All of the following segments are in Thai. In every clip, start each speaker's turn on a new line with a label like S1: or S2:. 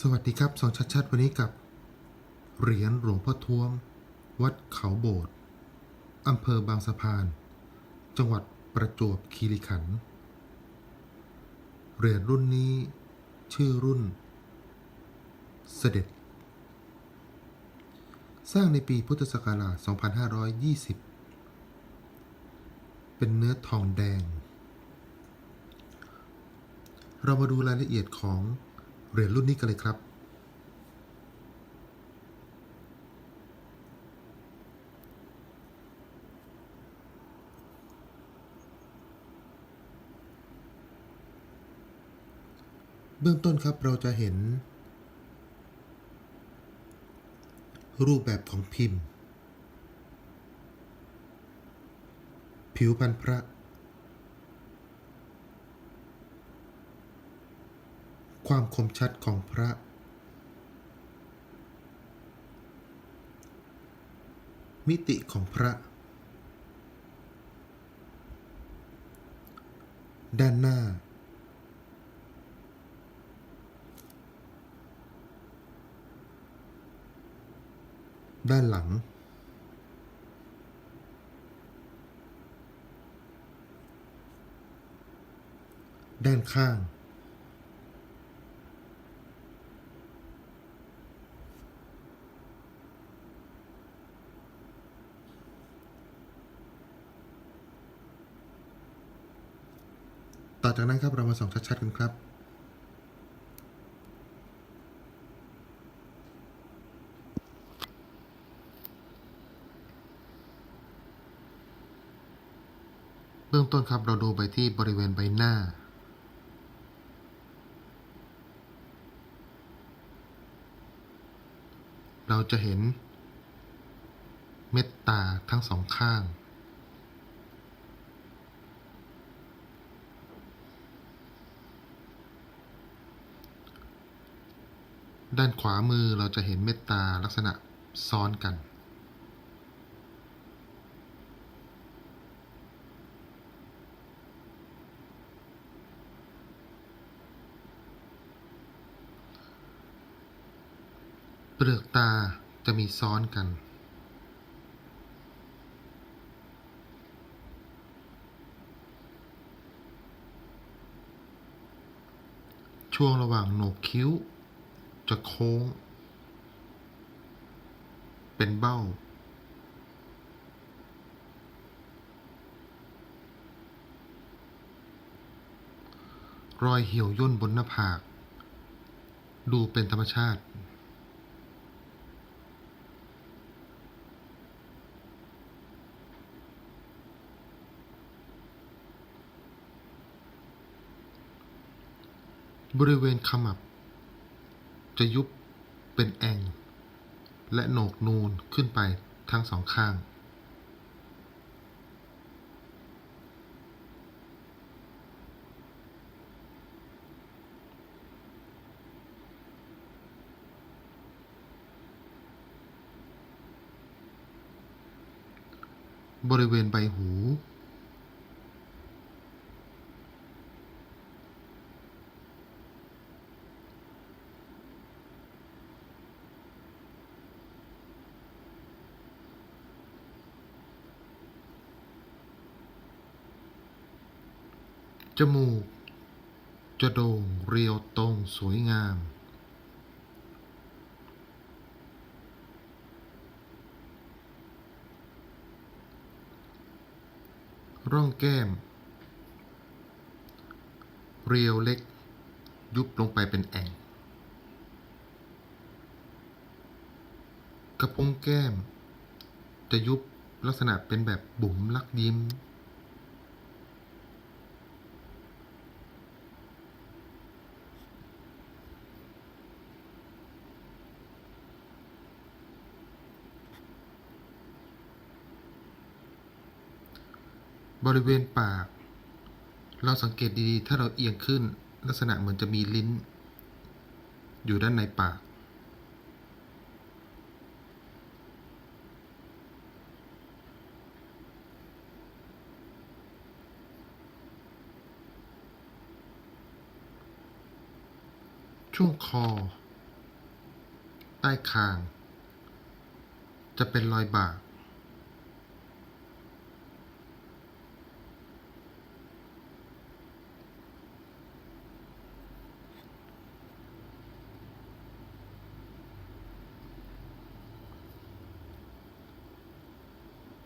S1: สวัสดีครับสองชัดชัดๆวันนี้กับ เหรียญหลวงพ่อท้วม วัดเขาโบสถ์อำเภอบางสะพาน จังหวัดประจวบคีรีขันธ์เหรียญรุ่นนี้ชื่อรุ่น เสด็จ สร้างในปีพุทธศักราช 2520 เป็นเนื้อทองแดง เรามาดูรายละเอียดของ เหรียญรุ่นนี้กันเลยครับ เบื้องต้นครับเราจะเห็น รูปแบบของพิมพ์ ผิวพันธุ์พระ ความคมชัดของพระมิติของพระ ด้านหน้า ด้านหลัง ด้านข้าง ต่อจากนั้นครับเรามาส่องชัดๆกันครับเบื้องต้นครับเราดูไปที่บริเวณใบหน้าเราจะเห็นเม็ดตาทั้งสองข้าง ด้านขวามือเราจะเห็นเม็ดตาลักษณะซ้อนกัน เปลือกตาจะมีซ้อนกันช่วงระหว่างโหนกคิ้ว จะโค้ง เป็นเบ้า รอยเหี่ยวย่นบนหน้าผาก ดูเป็นธรรมชาติ บริเวณขมับ จะยุบเป็นแองและโหนกนูนขึ้นไปทั้งสองข้าง บริเวณใบหู จมูก จะโด่งเรียวตรงสวยงาม ร่องแก้ม เรียวเล็ก ยุบลงไปเป็นแอ่ง กระพุ้งแก้ม จะยุบลักษณะเป็นแบบบุ๋มลักยิ้ม บริเวณปาก เราสังเกตดีๆ ถ้าเราเอียงขึ้น ลักษณะเหมือนจะมีลิ้น อยู่ด้านในปาก ช่วงคอ ใต้คาง จะเป็นรอยบาก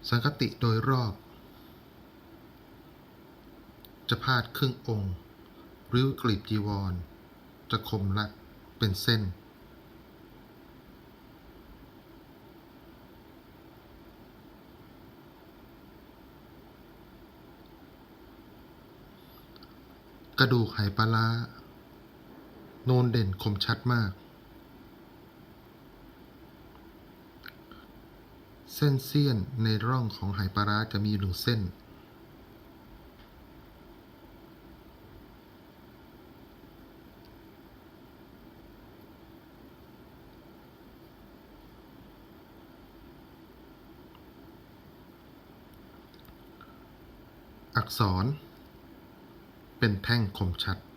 S1: สังคติโดยรอบ จะพาดครึ่งองค์หรือกลีบจีวร จะคมรัดเป็นเส้น กระดูกไหปลาโนนเด่นคมชัดมาก เส้นเสี้ยนในร่องของไหปลาร้าจะมีอยู่หนึ่งเส้น อักษร เป็นแท่งคมชัด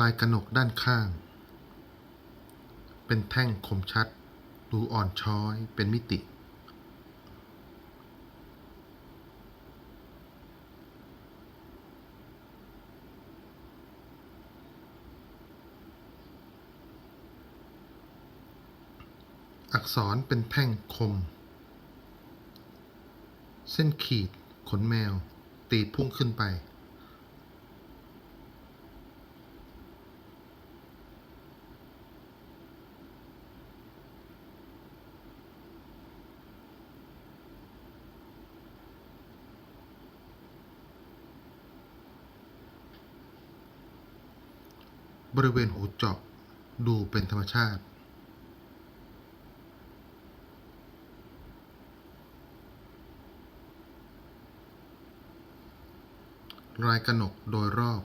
S1: ลายกระหนกด้านข้าง เป็นแท่งคมชัด ดูอ่อนช้อย เป็นมิติ อักษรเป็นแท่งคม เส้นขีดขนแมว ตีพุ่งขึ้นไป บ ริเวณหูเจาะดูเป็นธรรมชาติ รายกระหนกโดยรอบ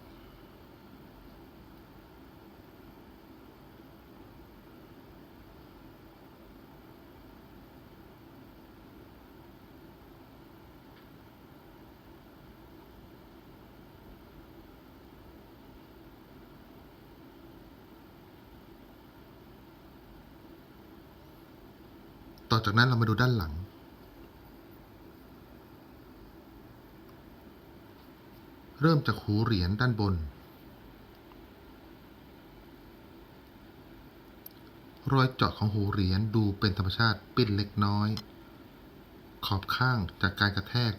S1: ต่อจากนั้นเรามาดูด้านหลัง เริ่มจากหูเหรียญด้านบน รอยเจาะของหูเหรียญดูเป็นธรรมชาติปิ้นเล็กน้อย ขอบข้างจากการกระแทก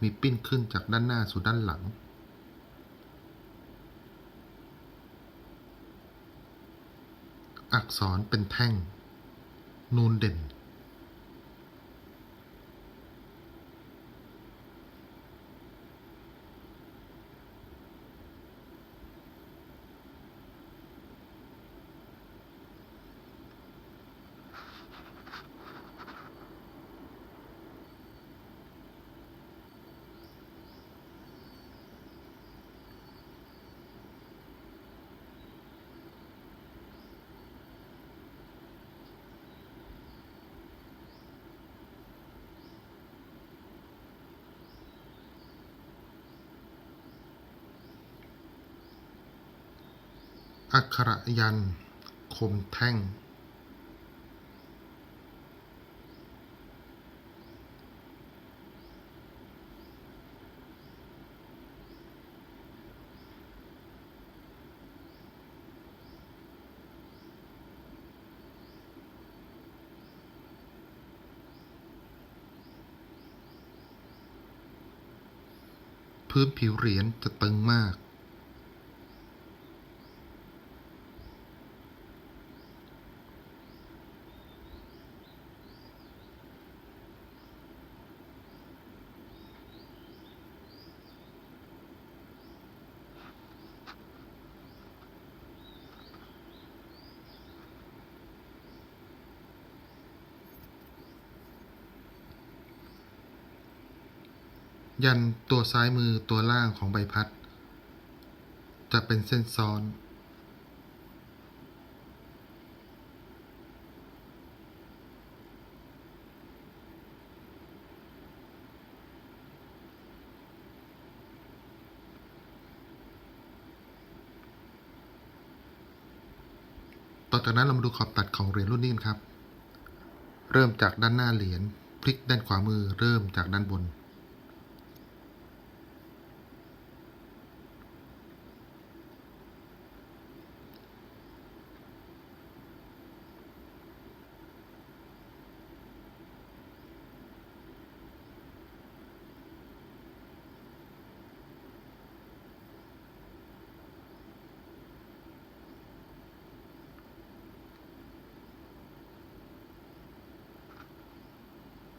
S1: มีปิ้นขึ้นจากด้านหน้าสู่ด้านหลังอักษรเป็นแท่ง นูนเด่น อักขระยัน คมแท่ง พื้นผิวเหรียญจะตึงมาก ยันตัวซ้ายมือตัวล่างของใบพัด จะเป็นเส้นซ้อน ต่อจากนั้นเรามาดูขอบตัดของเหรียญรุ่นนี้นครับ เริ่มจากด้านหน้าเหรียญพลิกด้านขวามือเริ่มจากด้านบน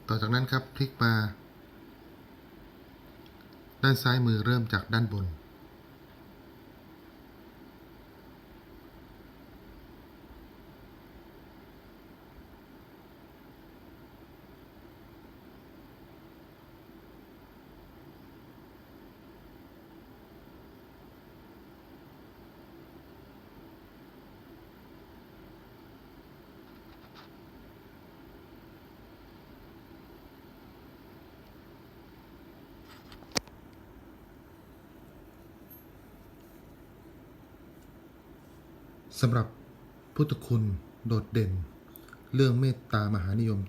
S1: ต่อจากนั้นครับพลิกมา ด้านซ้ายมือเริ่มจากด้านบน สำหรับพุทธคุณโดดเด่น เรื่องเมตตามหานิยม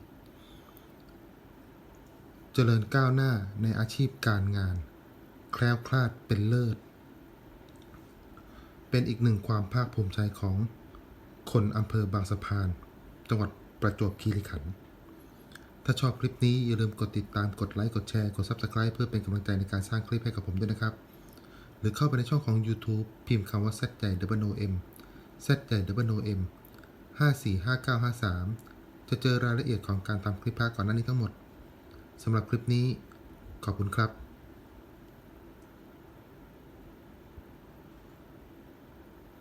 S1: เจริญก้าวหน้าในอาชีพการงาน แคล้วคลาดเป็นเลิศ เป็นอีกหนึ่งความภาคภูมิใจของคนอำเภอบางสะพาน จังหวัดประจวบคีรีขันธ์ถ้าชอบคลิปนี้อย่าลืมกดติดตามกดไลค์กดแชร์กด Subscribe เพื่อเป็นกำลังใจในการสร้างคลิปให้กับผมด้วยนะครับ หรือเข้าไปในช่องของ YouTube พิมพ์คำว่า Z ใหญ่ W O M Z ใหญ่ W O M 545953 จะเจอรายละเอียดของการทำคลิปภาคก่อนหน้านี้ทั้งหมดสำหรับคลิปนี้ ขอบคุณครับ